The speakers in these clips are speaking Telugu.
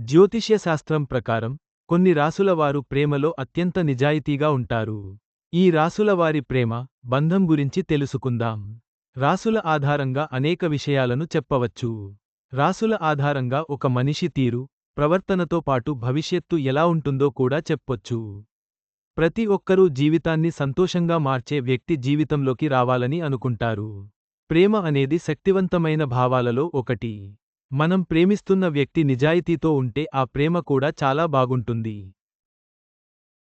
జ్యోతిష్యశాస్త్రం ప్రకారం కొన్ని రాసులవారు ప్రేమలో అత్యంత నిజాయితీగా ఉంటారు. ఈ రాసులవారి ప్రేమ బంధం గురించి తెలుసుకుందాం. రాసుల ఆధారంగా అనేక విషయాలను చెప్పవచ్చు. రాసుల ఆధారంగా ఒక మనిషి తీరు ప్రవర్తనతో పాటు భవిష్యత్తు ఎలా ఉంటుందో కూడా చెప్పొచ్చు. ప్రతి ఒక్కరూ జీవితాన్ని సంతోషంగా మార్చే వ్యక్తి జీవితంలోకి రావాలని అనుకుంటారు. ప్రేమ అనేది శక్తివంతమైన భావాలలో ఒకటి. మనం ప్రేమిస్తున్న వ్యక్తి నిజాయితీతో ఉంటే ఆ ప్రేమ కూడా చాలా బాగుంటుంది.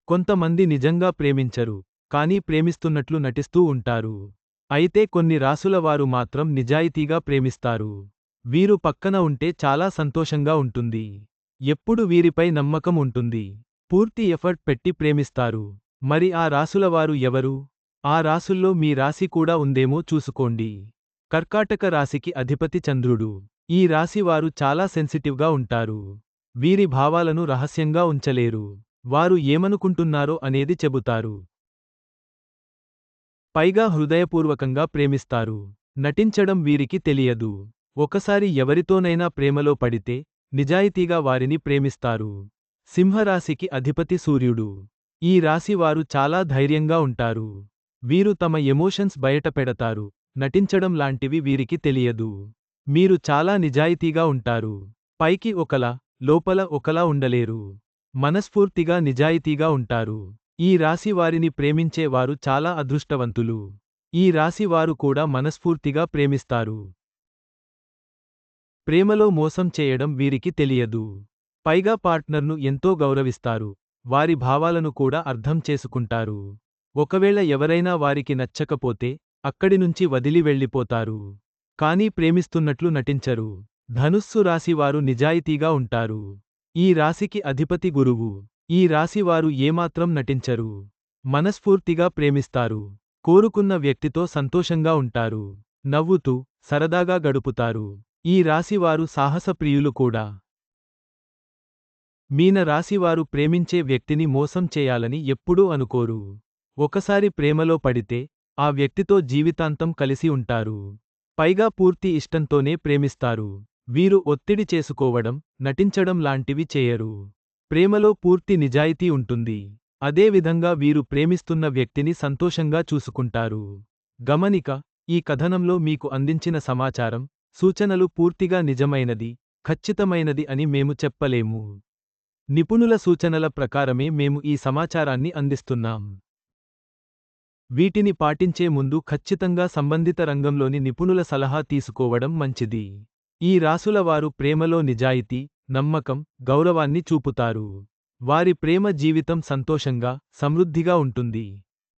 కొంతమంది నిజంగా ప్రేమించరు కానీ ప్రేమిస్తున్నట్లు నటిస్తూ ఉంటారు. అయితే కొన్ని రాసులవారు మాత్రం నిజాయితీగా ప్రేమిస్తారు. వీరు పక్కన ఉంటే చాలా సంతోషంగా ఉంటుంది. ఎప్పుడు వీరిపై నమ్మకం ఉంటుంది. పూర్తి ఎఫర్ట్ పెట్టి ప్రేమిస్తారు. మరి ఆ రాసులవారు ఎవరు? ఆ రాసుల్లో మీ రాశి కూడా ఉందేమో చూసుకోండి. కర్కాటక రాశికి అధిపతి చంద్రుడు. ఈ రాశివారు చాలా సెన్సిటివ్గా ఉంటారు. వీరి భావాలను రహస్యంగా ఉంచలేరు. వారు ఏమనుకుంటున్నారో అనేది చెబుతారు. పైగా హృదయపూర్వకంగా ప్రేమిస్తారు. నటించడం వీరికి తెలియదు. ఒకసారి ఎవరితోనైనా ప్రేమలో పడితే నిజాయితీగా వారిని ప్రేమిస్తారు. సింహరాశికి అధిపతి సూర్యుడు. ఈ రాశివారు చాలా ధైర్యంగా ఉంటారు. వీరు తమ ఎమోషన్స్ బయటపెడతారు. నటించడం లాంటివి వీరికి తెలియదు. మీరు చాలా నిజాయితీగా ఉంటారు. పైకి ఒకలా లోపల ఒకలా ఉండలేరు. మనస్ఫూర్తిగా నిజాయితీగా ఉంటారు. ఈ రాశి వారిని ప్రేమించే వారు చాలా అదృష్టవంతులు. ఈ రాశి వారు కూడా మనస్ఫూర్తిగా ప్రేమిస్తారు. ప్రేమలో మోసం చేయడం వీరికి తెలియదు. పైగా పార్ట్నర్ను ఎంతో గౌరవిస్తారు. వారి భావాలను కూడా అర్థం చేసుకుంటారు. ఒకవేళ ఎవరైనా వారికి నచ్చకపోతే అక్కడి నుంచి వదిలి వెళ్ళిపోతారు. కానీ ప్రేమిస్తున్నట్లు నటించరు. ధనుస్సు రాశివారు నిజాయితీగా ఉంటారు. ఈ రాశికి అధిపతి గురువు. ఈ రాశివారు ఏమాత్రం నటించరు. మనస్ఫూర్తిగా ప్రేమిస్తారు. కోరుకున్న వ్యక్తితో సంతోషంగా ఉంటారు. నవ్వుతూ సరదాగా గడుపుతారు. ఈ రాశివారు సాహసప్రియులు కూడా. మీన రాశివారు ప్రేమించే వ్యక్తిని మోసం చేయాలని ఎప్పుడూ అనుకోరు. ఒకసారి ప్రేమలో పడితే ఆ వ్యక్తితో జీవితాంతం కలిసి ఉంటారు. పైగా పూర్తి ఇష్టంతోనే ప్రేమిస్తారు. వీరు ఒత్తిడి చేసుకోవడం నటించడం లాంటివి చేయరు. ప్రేమలో పూర్తి నిజాయితీ ఉంటుంది. అదేవిధంగా వీరు ప్రేమిస్తున్న వ్యక్తిని సంతోషంగా చూసుకుంటారు. గమనిక ఈ కథనంలో మీకు అందించిన సమాచారం సూచనలు పూర్తిగా నిజమైనది ఖచ్చితమైనది అని మేము చెప్పలేము. నిపుణుల సూచనల ప్రకారమే మేము ఈ సమాచారాన్ని అందిస్తున్నాం. వీటిని పాటించే ముందు ఖచ్చితంగా సంబంధిత రంగంలోని నిపుణుల సలహా తీసుకోవడం మంచిది. ఈ రాసుల వారు ప్రేమలో నిజాయితీ నమ్మకం గౌరవాన్ని చూపుతారు. వారి ప్రేమ జీవితం సంతోషంగా సమృద్ధిగా ఉంటుంది.